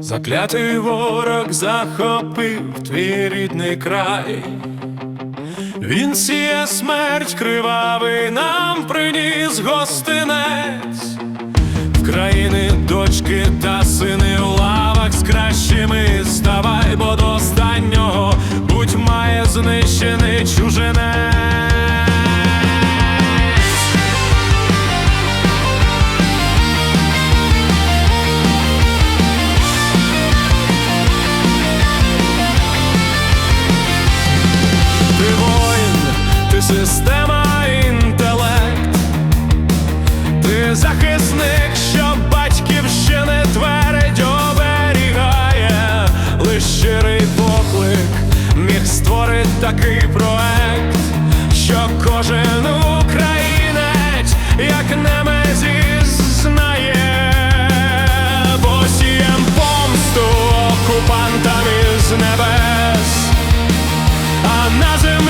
Заклятий ворог захопив твій рідний край. Він сіє смерть кривавий нам приніс гостинець. В країни дочки та сини у лавах з кращими ставай, бо до захисник, що батьківщини твердь оберігає, лиш щирий поклик міг створити такий проект, що кожен українець, як немезіс, знає, бо сієм помсту окупантам із небес. А на землі